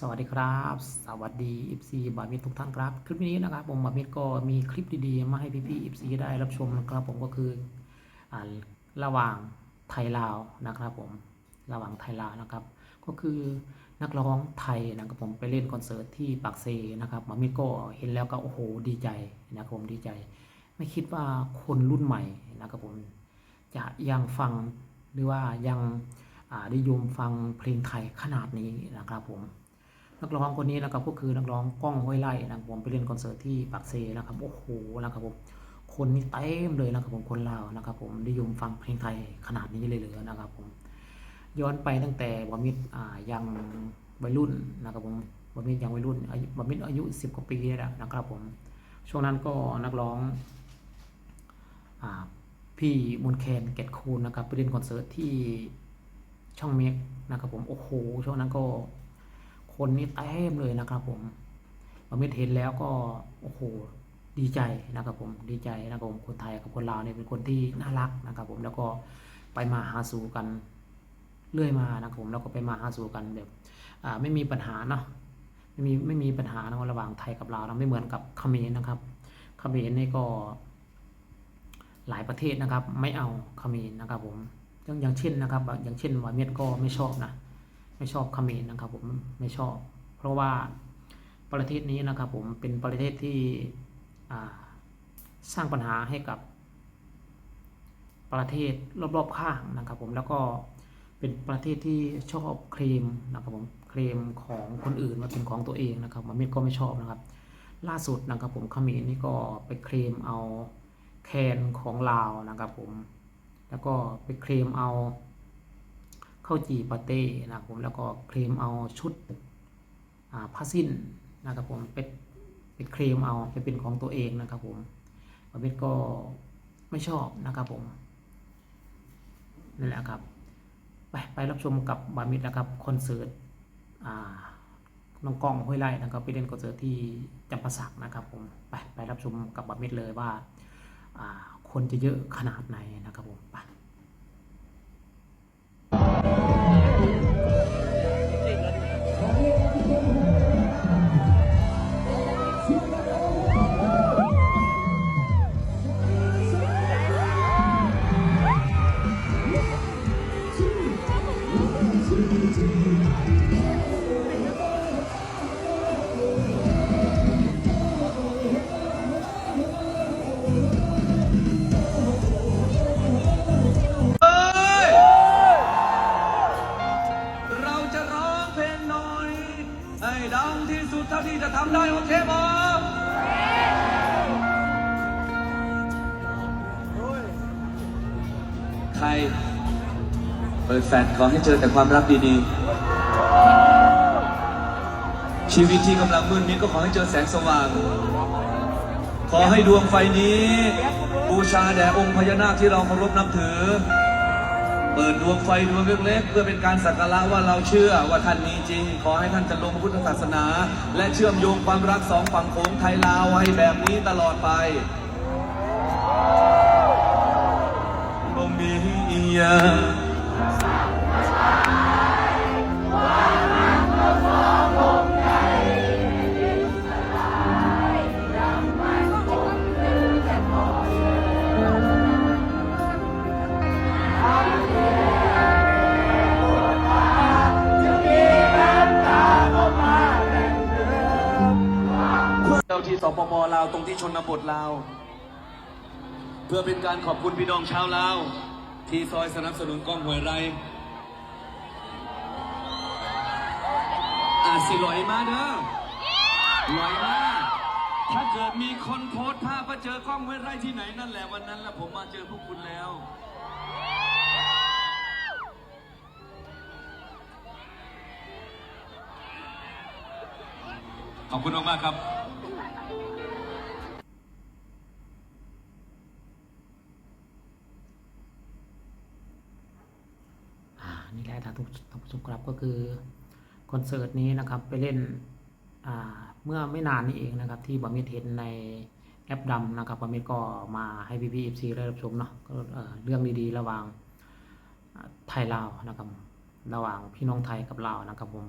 สวัสดีครับ สวัสดี FC บามิตรทุกท่านครับ คลิปนี้นะครับผมบามิตรก็มีคลิปดีๆ มาให้พี่ๆ FC ได้รับชมนะครับ ผมก็คืออระหว่างไทยลาวนะครับ ผมระหว่างไทยลาวนะครับ ก็คือนักร้องไทยนะครับผมไปเล่นคอนเสิร์ตที่ปากเซนะครับบามิตรก็เห็นแล้วก็โอ้โหดีใจนะครับผมดีใจ ไม่คิดว่าคนรุ่นใหม่นะครับผมจะยังฟังหรือว่ายังอ่านิยมฟังเพลงไทยขนาดนี้นะครับผม นักร้องคนนี้นะครับก็คือนักร้องก้องห้วยไร่นะครับผมไปเล่นคอนเสิร์ตที่ปากเซนะครับโอ้โหนะครับผมคนนี่เต็มเลยนะครับผมคนลาวนะครับผมนิยมฟังเพลงไทยขนาดนี้เลยเหลือนะครับผมย้อนไปตั้งแต่บอมิดอ่ายังวัยรุ่นนะครับผมบอมิดยังวัยรุ่นอายุบอมิดอายุสิบกว่าปีนี่แหละนะครับผมช่วงนั้นก็นักร้องอ่าพี่มุนแคนเกตคูนนะครับไปเล่นคอนเสิร์ตที่ช่องเมกนะครับผมโอ้โหช่วงนั้นก็ คนนี่เต็มเลยนะครับผมบอมิดเห็นแล้วก็โอ้โหดีใจนะครับผมดีใจนะครับผมคนไทยกับคนลาวเนี่ยเป็นคนที่น่ารักนะครับผมแล้วก็ไปมาหาสู่กันเรื่อยมานะครับผมแล้วก็ไปมาหาสู่กันแบบอ่าไม่มีปัญหาเนาะไม่มีไม่มีปัญหานะระหว่างไทยกับลาวนะไม่เหมือนกับเขมรนะครับเขมรนี่ก็ หลายประเทศนะครับ ไม่เอาเขมรนะครับผมอย่างอย่างเช่นนะครับ อย่างเช่นวาเมียก็ไม่ชอบนะ ไม่ชอบเขมรนะครับผมไม่ชอบ เพราะว่าประเทศนี้นะครับผมเป็นประเทศที่สร้างปัญหาให้กับประเทศรอบๆข้างนะครับผมแล้วก็เป็นประเทศที่ชอบเคลมนะครับผมเคลมของคนอื่นมาเป็นของตัวเองนะครับมาเมดก็ไม่ชอบนะครับ ล่าสุดนะครับผมเขมรนี่ก็ไปเคลมเอาแคนของลาวนะครับผมแล้วก็ไปเคลมเอา ข้าวจีปาเต้นะครับผมแล้วก็เคลมเอาชุดผ้าสิ้นนะครับผมเป็นเป็นเคลมเอาไปเป็นของตัวเองนะครับผมประเภทก็ไม่ชอบนะครับผมนั่นแหละครับ ไปไปรับชมกับบามิดนะครับคอนเสิร์ตน้องกล้องห้วยไร่นะครับไปเล่นคอนเสิร์ตที่จำปาสักนะครับผมไปไปรับชมกับบามิดเลยว่าคนจะเยอะขนาดไหนนะครับผมไป ใคร เปิดแฟนขอให้เจอแต่ความรักดีๆ ชีวิตที่กำลังมืดมิดก็ขอให้เจอแสงสว่าง ขอให้ดวงไฟนี้ บูชาแด่องค์พญานาคที่เราเคารพนับถือ เปิดดวงไฟดวงเล็กๆเพื่อเป็นการสักการะว่าเราเชื่อว่าท่านมีจริง ขอให้ท่านจะลงพุทธศาสนา และเชื่อมโยงความรักสองฝั่งโขงไทยลาวให้แบบนี้ตลอดไป ยังเจ้าที่สปปลาวตรงที่ชนบทลาว เพื่อเป็นการขอบคุณพี่น้องชาวลาว ที่ซอยสนับสนุนกล้องหวยไร อาจสิลอยมาเด้อลอยมา ถ้าเกิดมีคนโพสต์ภาพว่าเจอกล้องห้วยไร่ที่ไหนนั่นแหละวันนั้นแหละผมมาเจอพวกคุณแล้ว ขอบคุณมากๆครับ ท่านผู้ท่านผู้ชมครับก็คือคอนเสิร์ตนี้นะครับไปเล่นเมื่อไม่นานนี้เองนะครับ ที่บอมิดเห็นในแอปดำนะครับบอมิดก็มาให้พี่พีเอฟซีได้รับชมเนาะก็เอ่อเรื่องดีๆ ระหว่างไทยลาวนะครับระหว่างพี่น้องไทยกับลาวนะครับผม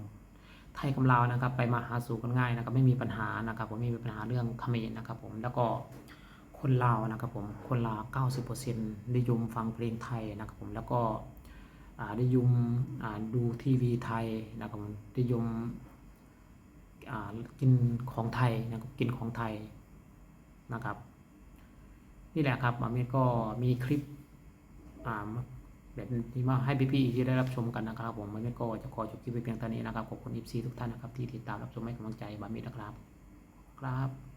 ไทยกับลาวนะครับ ไปมาหาสู่กันง่ายนะครับ ไม่มีปัญหานะครับผมไม่มีปัญหาเรื่องเขมรนะครับผมแล้วก็คนลาวนะครับผมคนลาว90%นิยมฟังเพลงไทยนะครับผมแล้วก็ อ่านิยมดูทีวีไทยนะครับผมนิยมกินของไทยนะครับกินของไทยนะครับ นี่แหละครับอามิรก็มีคลิปแบบนี้มาให้พี่ๆที่ได้รับชมกันนะครับ ผมอามิรก็จะขอจบคลิปไปเพียงเท่านี้นะครับขอบคุณอีพีทุกท่านนะครับที่ติดตามรับชมให้กำลังใจบามิรนะครับครับ